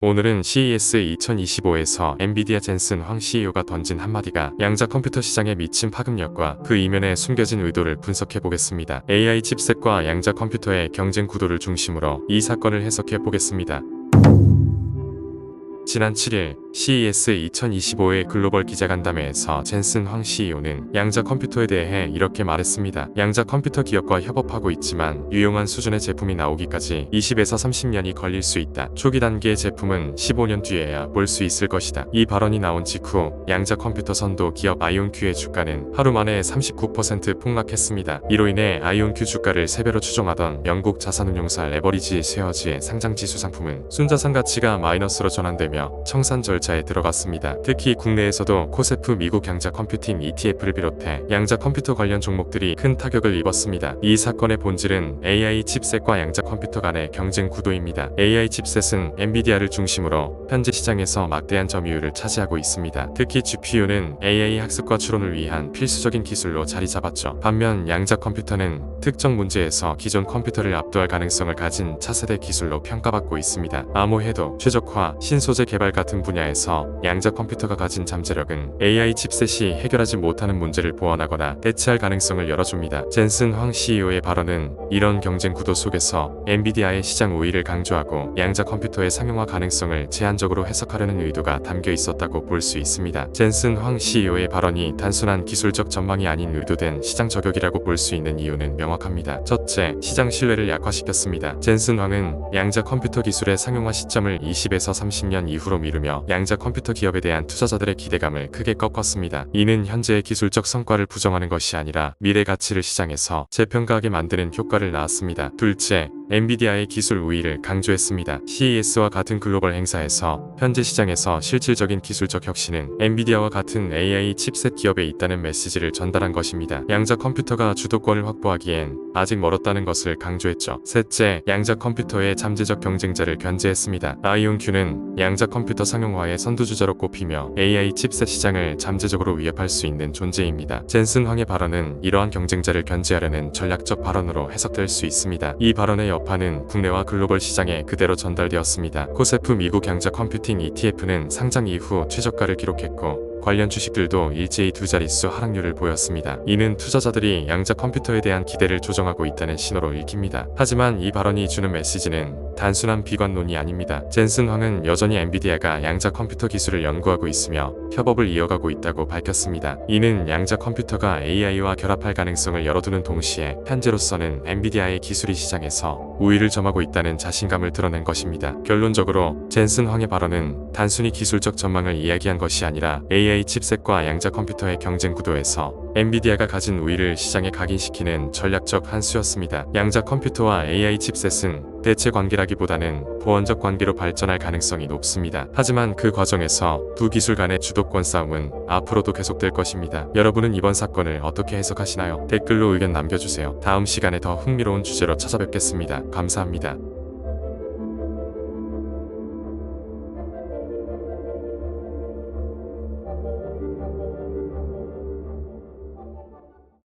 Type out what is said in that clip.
오늘은 CES 2025에서 엔비디아 젠슨 황 CEO가 던진 한마디가 양자 컴퓨터 시장에 미친 파급력과 그 이면에 숨겨진 의도를 분석해 보겠습니다. AI 칩셋과 양자 컴퓨터의 경쟁 구도를 중심으로 이 사건을 해석해 보겠습니다. 지난 7일 CES 2025의 글로벌 기자간담회에서 젠슨 황 CEO는 양자 컴퓨터에 대해 이렇게 말했습니다. 양자 컴퓨터 기업과 협업하고 있지만 유용한 수준의 제품이 나오기까지 20에서 30년이 걸릴 수 있다. 초기 단계의 제품은 15년 뒤에야 볼 수 있을 것이다. 이 발언이 나온 직후 양자 컴퓨터 선도 기업 아이온큐의 주가는 하루 만에 39% 폭락했습니다. 이로 인해 아이온큐 주가를 3배로 추종하던 영국 자산운용사 레버리지 쉐어즈의 상장 지수 상품은 순자산 가치가 마이너스로 전환되며 청산 절차에 들어갔습니다. 특히 국내에서도 코세프 미국 양자 컴퓨팅 ETF를 비롯해 양자 컴퓨터 관련 종목들이 큰 타격을 입었습니다. 이 사건의 본질은 AI 칩셋과 양자 컴퓨터 간의 경쟁 구도입니다. AI 칩셋은 엔비디아를 중심으로 현재 시장에서 막대한 점유율을 차지하고 있습니다. 특히 GPU는 AI 학습과 추론을 위한 필수적인 기술로 자리 잡았죠. 반면 양자 컴퓨터는 특정 문제에서 기존 컴퓨터를 압도할 가능성을 가진 차세대 기술로 평가받고 있습니다. 암호해도, 최적화, 신소재 개발 같은 분야에서 양자 컴퓨터가 가진 잠재력은 AI 칩셋이 해결하지 못하는 문제를 보완하거나 대체할 가능성을 열어줍니다. 젠슨 황 CEO의 발언은 이런 경쟁 구도 속에서 엔비디아의 시장 우위를 강조하고 양자 컴퓨터의 상용화 가능성을 제한적으로 해석하려는 의도가 담겨 있었다고 볼 수 있습니다. 젠슨 황 CEO의 발언이 단순한 기술적 전망이 아닌 의도된 시장 저격이라고 볼 수 있는 이유는 명확합니다. 첫째, 시장 신뢰를 약화시켰습니다. 젠슨 황은 양자 컴퓨터 기술의 상용화 시점을 20에서 30년 이후 로 미루며 양자 컴퓨터 기업에 대한 투자자들의 기대감을 크게 꺾었습니다. 이는 현재의 기술적 성과를 부정하는 것이 아니라 미래 가치를 시장에서 재평가하게 만드는 효과를 낳았습니다. 둘째, 엔비디아의 기술 우위를 강조했습니다. CES와 같은 글로벌 행사에서 현재 시장에서 실질적인 기술적 혁신은 엔비디아와 같은 AI 칩셋 기업에 있다는 메시지를 전달한 것입니다. 양자 컴퓨터가 주도권을 확보하기엔 아직 멀었다는 것을 강조했죠. 셋째, 양자 컴퓨터의 잠재적 경쟁자를 견제했습니다. 아이온큐는 양자 컴퓨터 상용화의 선두주자로 꼽히며 AI 칩셋 시장을 잠재적으로 위협할 수 있는 존재입니다. 젠슨 황의 발언은 이러한 경쟁자를 견제하려는 전략적 발언으로 해석될 수 있습니다. 이 발언의 여파는 국내와 글로벌 시장에 그대로 전달되었습니다. 코세프 미국 양자 컴퓨팅 ETF는 상장 이후 최저가를 기록했고 관련 주식들도 일제히 두 자릿수 하락률을 보였습니다. 이는 투자자들이 양자 컴퓨터에 대한 기대를 조정하고 있다는 신호로 읽힙니다. 하지만 이 발언이 주는 메시지는 단순한 비관론이 아닙니다. 젠슨 황은 여전히 엔비디아가 양자 컴퓨터 기술을 연구하고 있으며 협업을 이어가고 있다고 밝혔습니다. 이는 양자 컴퓨터가 AI와 결합할 가능성을 열어두는 동시에 현재로서는 엔비디아의 기술이 시장에서 우위를 점하고 있다는 자신감을 드러낸 것입니다. 결론적으로 젠슨 황의 발언은 단순히 기술적 전망을 이야기한 것이 아니라 AI 칩셋과 양자 컴퓨터의 경쟁 구도에서 엔비디아가 가진 우위를 시장에 각인시키는 전략적 한 수였습니다. 양자 컴퓨터와 AI 칩셋은 대체 관계라기보다는 보완적 관계로 발전할 가능성이 높습니다. 하지만 그 과정에서 두 기술 간의 주도권 싸움은 앞으로도 계속될 것입니다. 여러분은 이번 사건을 어떻게 해석하시나요? 댓글로 의견 남겨주세요. 다음 시간에 더 흥미로운 주제로 찾아뵙겠습니다. 감사합니다.